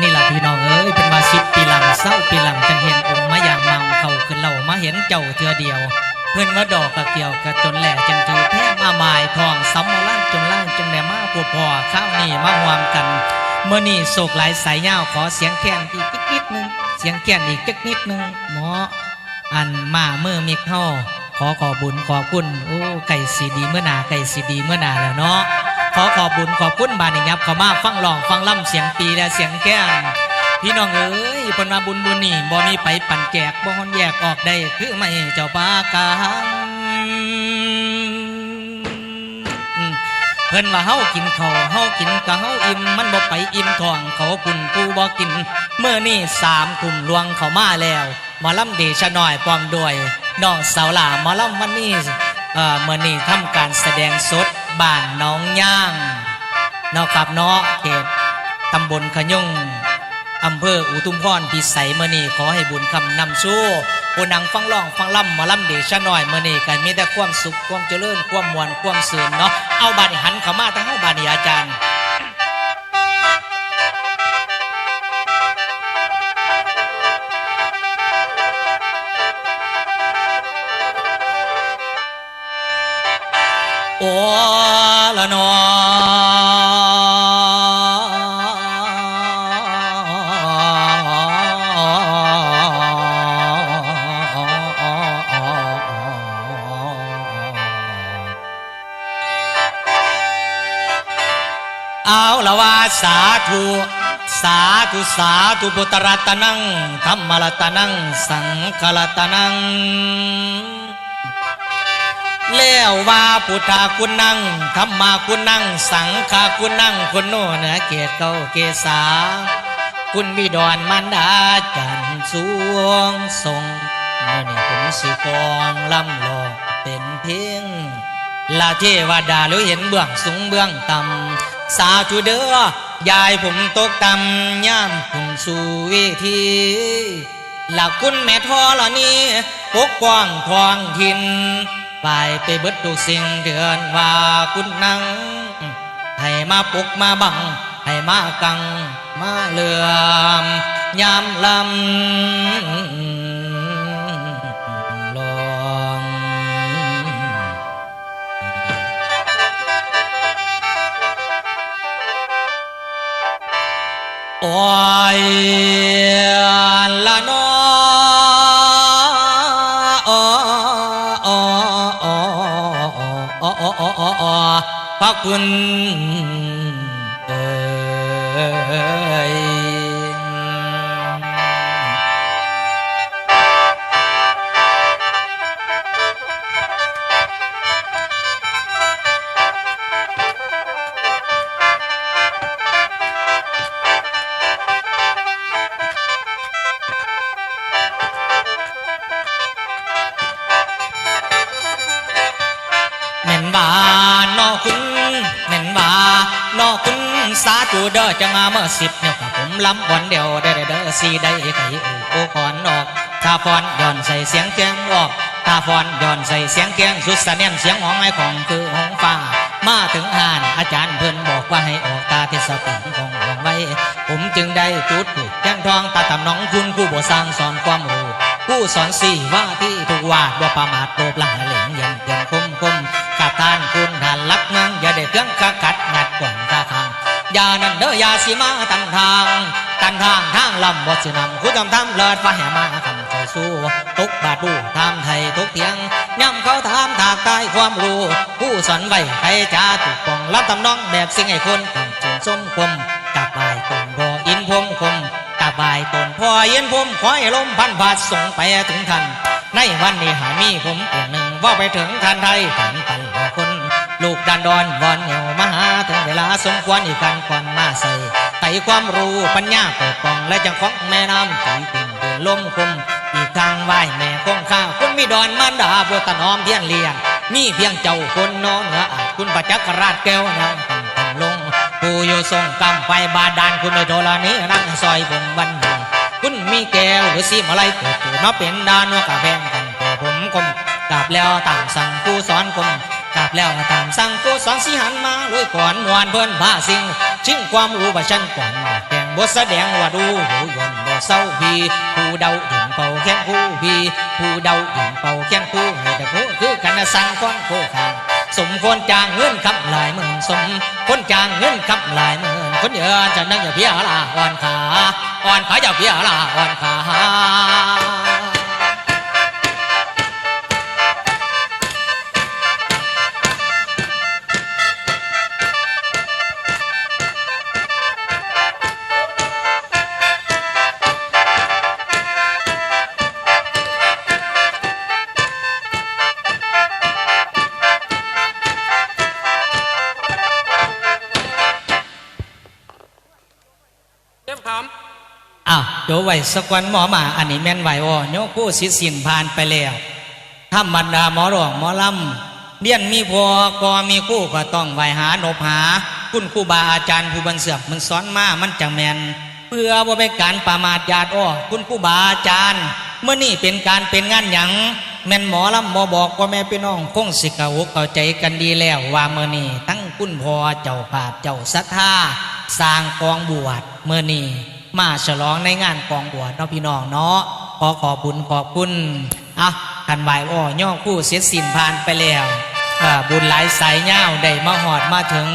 นี่แหละพี่น้องเอ้ยเป็นมาสิบปีหลังเศร้าปีหลังจังเห็นองค์มาอย่างมังเขาขึ้นเรามาเห็นเจ้าเทือเดียว เพื่อนว่าดอกกะเกี่ยวกะจนแหล่จังถือแท้มาหมายทองซ้ำมาล่างจนล่างจังแหนมาปัวพอข้าวนี่มาหวามกันเมื่อนี่โศกหลายสายเงาขอเสียงแค้นอีกนิดนึงเสียงแค้นอีกจักนิดนึงหมออันมาเมื่อมิกเฮาขอขอบุญขอบคุณโอ้ไก่สีดีเมื่อนาไก่สีดีเมื่อนาแล้วเนาะ ขอขอบบุญขอบคุณบานนี่ยับขามาฟังร้องฟังล่ำเสียงปีและเสียงแก้งพี่น้องเอ้ยเพนมาบุญบุญนี่บ่มีไปปั่นแจกบ่ฮอนแยกออกได้คือไม่เจ้าปากาหังเพิ่นว่าเฮากินข้าวเฮากินกะเฮาอิ่มมันบ่ไปอิ่มท้องเขาคุณผู้บ่กินเมื่อนี่สามกลุ่มลวงเขามาแล้วหมอลำเดชะน้อยพร้อมด้วยน้องสาวหลาหมอลำวันนี้เอ่อเมื่อนี้ทำการแสดงสด บ้านน้องย่างเนาะครับเนาะเขตตำบลขยุงอำเภออุทุมพรพิสัยเมื่อนี้ขอให้บุญคำนำสู้ผู้นังฟังร้องฟังล่ำมาล่ำเดชะหน่อยเมื่อนี้กันมีแต่ความสุขความเจริญความมวลความเสื่อมเนาะเอาบาดนี้หันเข้ามาทั้งเฮาบาดนี้อาจารย์ โอละนอเอาละว่าสาธุสาธุสาธุพุทธรัตนังธรรมรตนังสังฆรตนัง แล้วว่าพุทธาคุณนั่งธรรมาคุณนั่ง สังฆาคุณนั่งคุณโน่เหนือเกียรติเก้าเกษาคุณบิดอนมันดาจันสวงทรงเมื่อนี่ผมสิกองลำลองเป็นเพียงลาเทวดาหรือเห็นเบื้องสูงเบื้องต่ำสาธุเด้อยายผมตกต่ำย่ำพุ่งสู่เวทีหลักคุณแม่ทอเหล่านี้ปกป้องทองทิน ไปไปเบิดทุกสิ่งเดือนว่าคุณนัง ให้มาปลุกมาบัง ให้มากัง มาเลื่อมยามลำลองโอ้ยละนออ ออพระคุณเอ้ย จะมาเมื่อสิบเนี่ยกับผมล้ำวันเดียวได้เด้อสีได้ไก่โอ้ขอนออกถ้าฟอนย้อนใส่เสียงแกงออกถ้าฟอนย้อนใส่เสียงแกงสุดสะเนียนเสียงหองไอของคือหงฟ้า มาถึงหานอาจารย์เพิ่นบอกว่าให้ออกตาเทศปิงของหองไว้ ผมจึงได้จุดถูกแจ้งทองตาตำน้องคุณผู้บ่สร้างสอนความรู้ผู้สอนสี่ว่าที่ถูกวาดบ่ประมาทโลบหลังเหลงเย็นเย็นคมคมกับทานคุณทานลักเมืองอย่าได้เครื่องกะกัดงัดกว่า ยานั่นเด้อยาสิมาตันทางตันทางทางลำบ่สินำคุณจำทำเลิศฟ้าแห่มาคำใจสู้ทุกบาทดูทำไทยทุกเทียงย่ำเขาถามถากใต้ความรู้ ผู้สอนไว้ใครจะถูกปองรับทำน้องแบบสิ่งให้คนต้องจนสมคมกับายตนรออินพมคมตาบายตนพ่อเย็นผมขอให้ลมพันบาทส่งไปถึงท่านในวันนี้หามีผมตัวหนึ่งว่าไปถึงท่านไทยถึงตันรอคน ลูกดันดอนวอนเหว ลาสมควรอีกการก่อนมาใส่ไต่ความรู้ปัญญาเปิดปองและจังของแม่น้ำตีปิ่งเดินลมคมอีกทางไหวแม่คงข้าคุณมีดอนมันดาบัวตะนอมเพียนเลียงมีเพียงเจ้าคนนอนเหนืออาจคุณประจักษ์ราชแก้วนะตั้งตั้งลงผู้อยู่ทรงกำไฟบาดาลคุณไม่โดลานี้นั่งซอยผมวันนี้คุณมีแก้วหรือซีมาไลเกิดเกิดมาเป็นดานว่ากะแพงกันแต่ผมกลมกราบแล้วต่ามสั่งผู้สอนผม กาบแล้วตามสั่งผู้สอนสิหันมาลุยก่อนมวนเพิ่นพาสิงชิงความรู้ประชันก่อนแกงบทแสดงว่าดูหูยนบ่เศร้าพีผู้เดาถึงเป่าแข้งคู่พีผู้เดาถึงเป่าแข้งคู่ให้แต่ผู้คือกันสั่งก้อนโคขางสมควรจางเงินคำหลายหมื่นสมคนจางเงินคำหลายหมื่นคนเยอะจะนั่งอย่าเพียลาอ่อนขาอ่อนขาอย่าเพียลาอ่อนขา เดี๋ยวไว้สักวันหมอมาอันนี้แม่นไหวอ่อโยกผู้สิสินผ่านไปแล้วถ้าบรรดาหมอหลวงหมอลำเรียนมีพอก็มีคู่ก็ต้องไหวหาหนบหา คุณครูบาอาจารย์ผู้บันเสือกมันสอนมามันจังแมนเพื่อว่าเป็นการประมาทญาติอ้อคุณครูบาอาจารย์ เมื่อนี่เป็นการเป็นงานหยังแม่นหมอลำหมอบอกว่าแม่พี่น้องคงสิกะอกเข้าใจกันดีแล้วว่าเมื่อนี่ทั้งคุณพอเจ้าภาพเจ้าศรัทธาสร้างกองบวชเมื่อนี่ มาฉลองในงานกองบวชเนาะพี่น้องเนาะขอขอบคุณขอบคุณอะทันไหวอ้อย่อคู่เสียสินผ่านไปแล้วบุญหลายสายเงาได้มาหอดมาถึง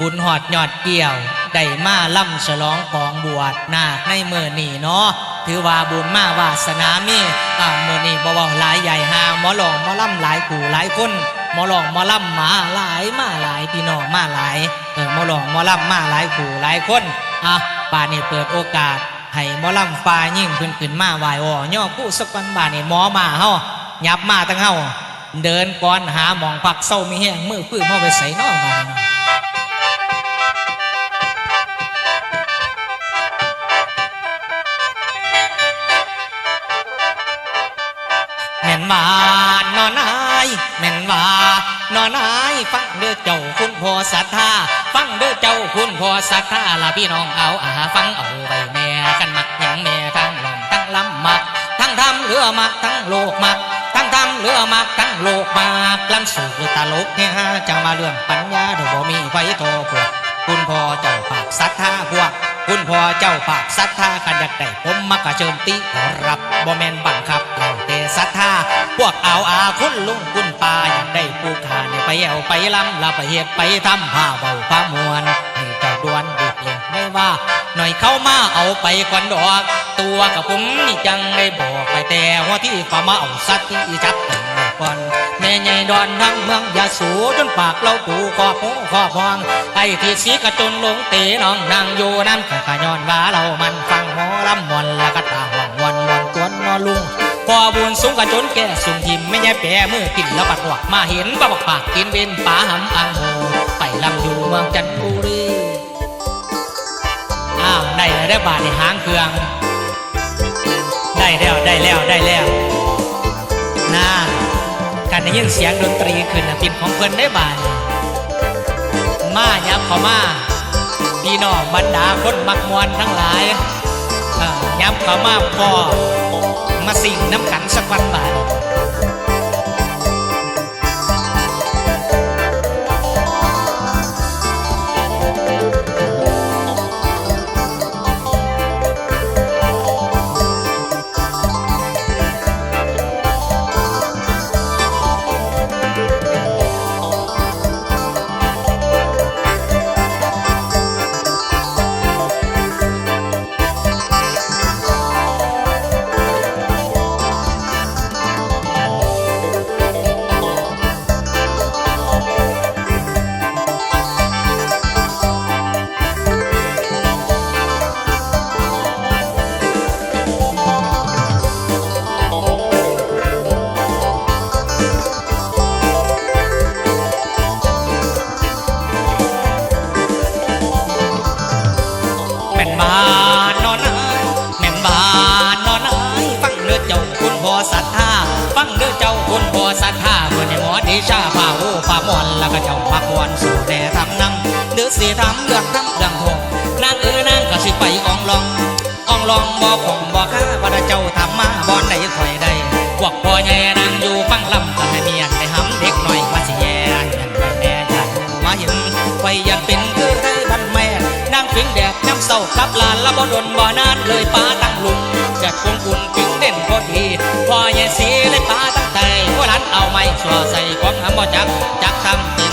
บุญหอดยอดเกี่ยวได้มาล่ำฉลองกองบวชนาคในเมื่อนี่เนาะถือว่าบุญมาวาสนามีอ่าเมื่อนี่บ่เว่าหลายใหญ่หาหมอหลองหมอล่ำหลายกูหลายคนหมอหลองหมอล่ำมาหลายมาหลายพี่น้องมาหลายเออหมอหลองหมอล่ำมาหลายกูหลายคนอะ ป่านนี้เปิดโอกาสให้หมอลำฟ้ายิ่งขึ้นขึ้นมาไหวอ่อย่อกู้สักวันบานนี่หมอมาเฮายับมาตั้งเฮาเดินก่อนหาหมองพักเศร้ามีแห้งมือพื้นเฮาไปใส่นอกมาแม่นว่านอนายแม่น ว่านอนายฟังเด้อเจ้าคุณพ่อศรัทธาฟังเด้อเจ้าคุณพ่อศรัทธาล่ะพี่น้องเอาอาฟังเอาไว้แม่กันมักยังแม่ทั้งหลอมทั้งลำมัก ทั้งทำเรือมักทั้งโลกมัก ทั้งทำเรือมักทั้งโลกมักลำสู่ตลกเนี่ยฮะจังมาเรื่องปัญญาเดี๋ยวบ่มีไฟโทพวกคุณพ่อเจ้าปากศรัทธาพวกคุณพ่อเจ้าปากศรัทธากันอยากได้ผมมักกะเชิญติขอรับบ่แม่นบังคับเรา ศรัทธา พวกเอาอาคุณลุงคุณป้าอยากได้ผู้ขาเนี่ยไปแอวไปลำลาไปเฮ็ดไปทำผ้าเบาผ้ามวนให้เจ้าดวนบุกเลยไม่ว่า หน่อยเข้ามาเอาไปก่อนดอก ตัวกับผมนี่จังได้บอกไปแต่ว่าที่ฝ่ามาเอาสัตว์ที่จับตั้งก่อนแม่ใหญ่ดอนทั้งเมืองยาสูจนปากเราปูคอหูคอพอง ไอ้ที่สีกระจนลงเตน้องนางอยู่น้ำกะกะย้อนว่าเรามันฟังหมอลำมว พอบุญสูงกระจนแก่สุงทิมไม่ใช่แปรมือกินแล้วปัดหวกมาเห็นปะบักปากกินเวนป่าหำอังโหไปลำอยู่เมืองจันทบุรีอ้าวได้แล้วได้บาทในหางเครื่อง ได้แล้วได้แล้วได้แล้วน่าการได้ยินเสียงดนตรีขึ้นนะเป็นของเพิ่อนได้บาทมายับเข้ามาพี่น้องบรรดาคนมักมวนทั้งหลายเอ่ยับเข้ามาพอ มาสิ่งน้ำขันสักวันบาท สีทำเลือกทำเรื่องทงนางเออนางก็สิไปอองลองอองลองบ่ของบ่ข้าพระเจ้าทำมาบอนได้ข่อยได้พวกพ่อใหญ่นางอยู่ฟังลำกัให้เมียนไปหำเด็กหน่อยว่าสิแย่ยันไปแย่ยันมาเห็นไฟยันเป็นคือได้บันแม่นางฝิงแดดน้ำเศร้ากับลานละบ่ดนบ่นานเลยป้าตั้งลุงจัดวงคุณจึงเด่นพอดีพ่อใหญ่สีเลยป้าตั้งใจว่าหลานเอาไม้ชัวใส่ของหำบ่จักจักทำ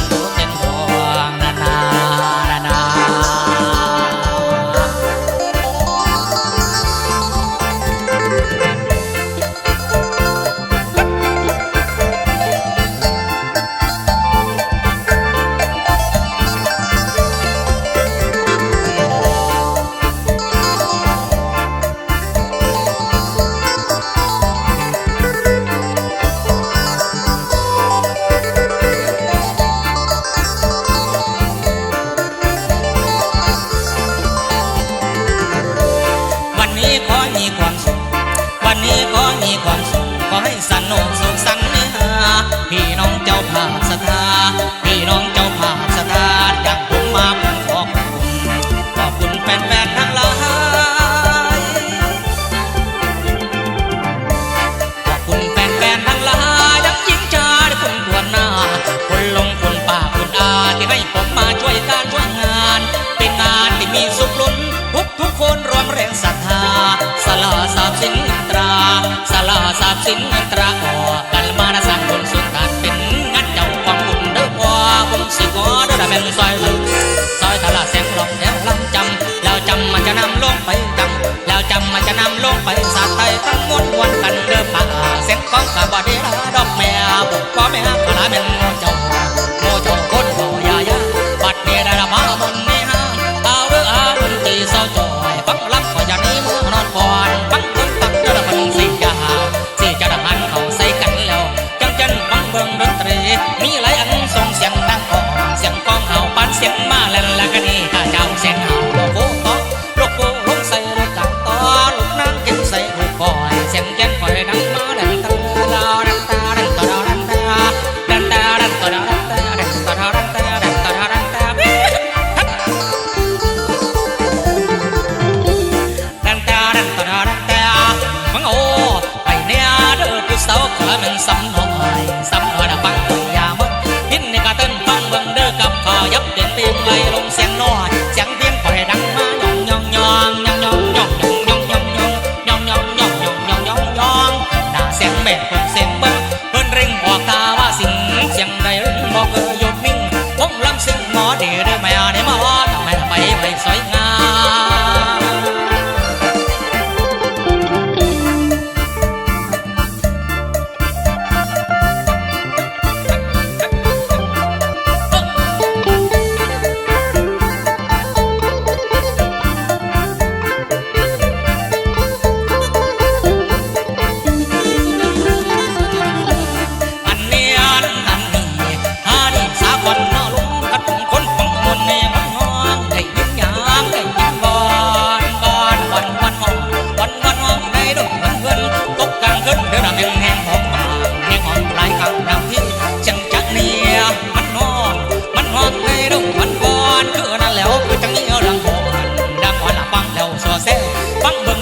สินตราออกกันมาสักคนสุดท้า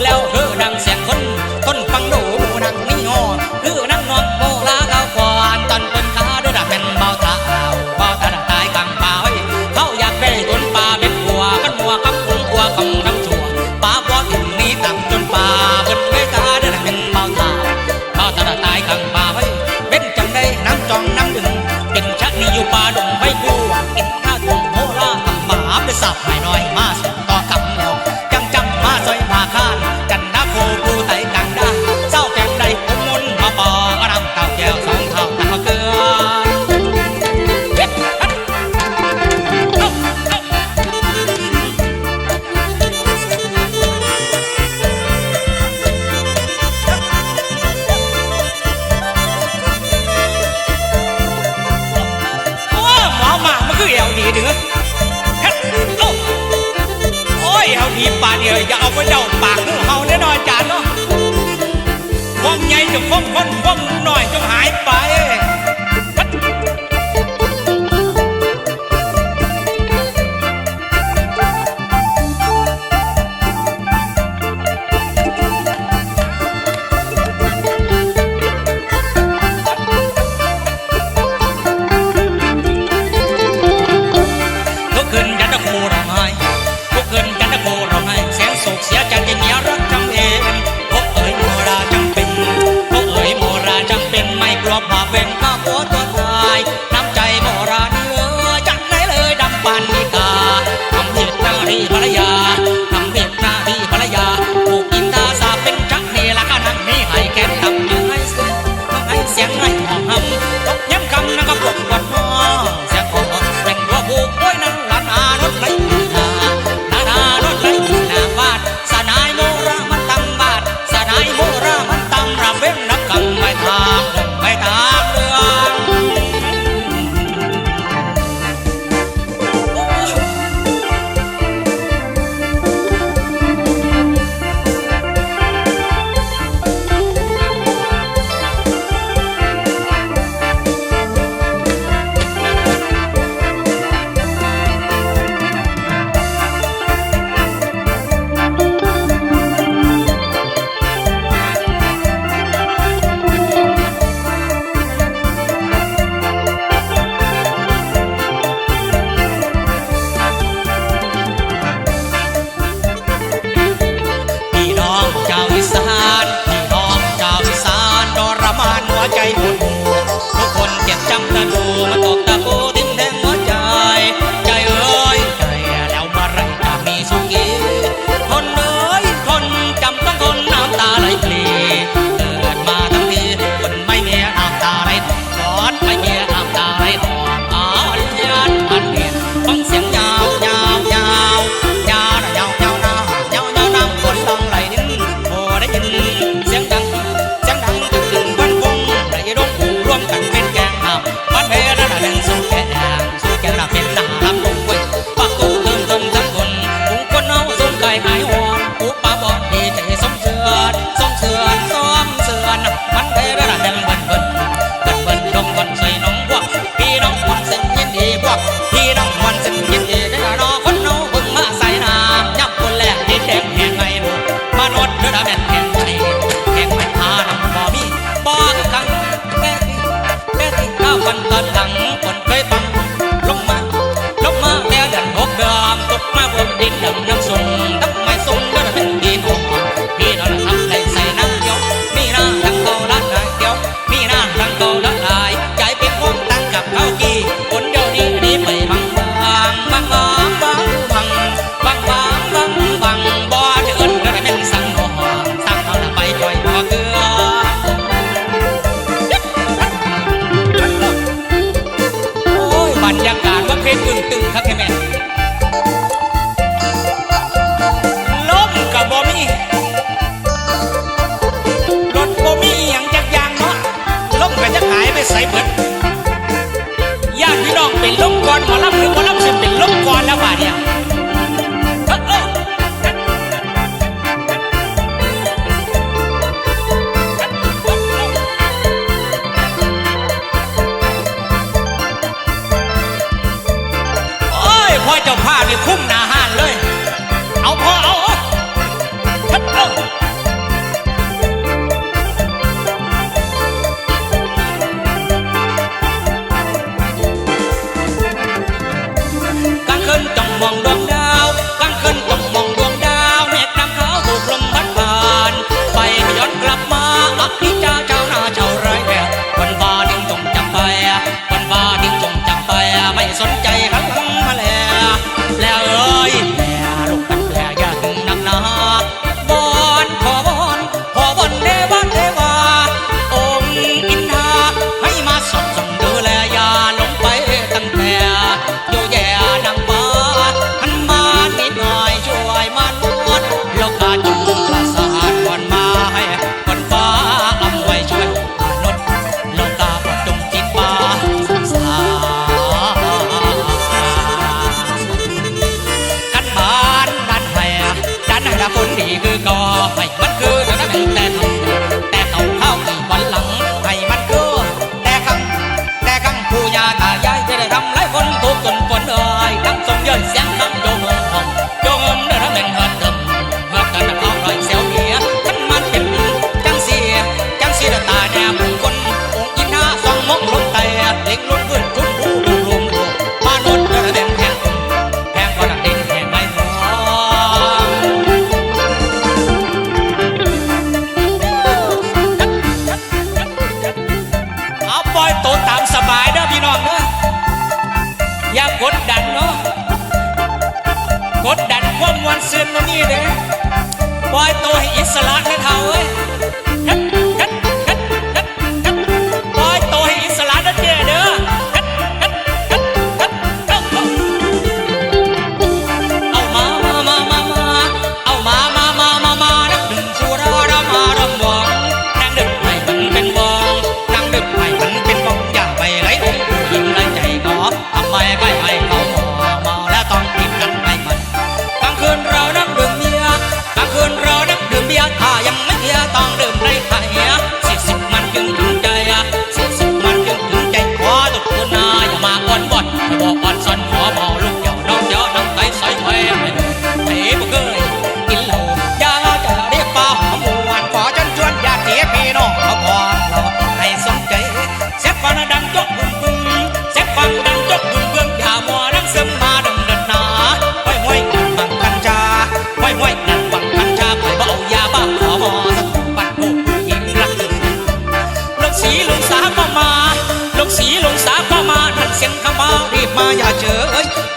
แล้วเธอดังเสียงคนต้นฟังดูนักนิงอคือนั่งนอนโบลาเก่าก่อนตอนเป็นขาด้วยดักเป็นเบาตาเบาตาตายกังป่าเขาอยากได้ต้นป่าเป็นหัวกันหัวกับหงหัวกับน้ำชัวป่าบ่ถึงนี้ตั้งจนป่าเป็นไม่ตาด้วยดักเป็นเบาตาเบาตาตายกังป่าเป็นจังได้น้ำจองน้ำดึงเป็นชักนี่อยู่ป่าดงไม่กลัวกินข้าวถุงโบลาตั้งป่าไปสับหายน้อยมา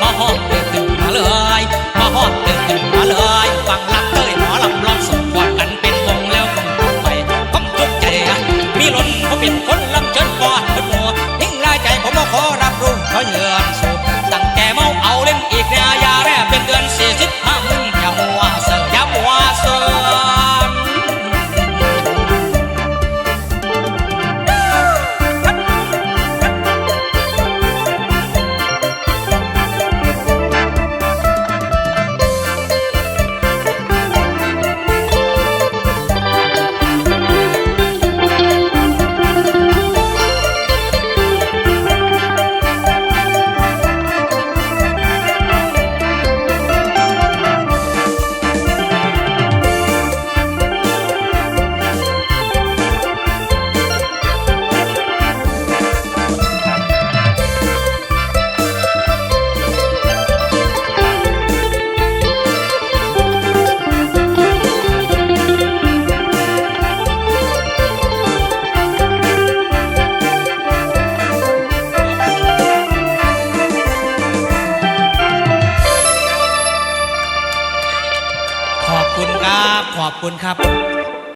าเ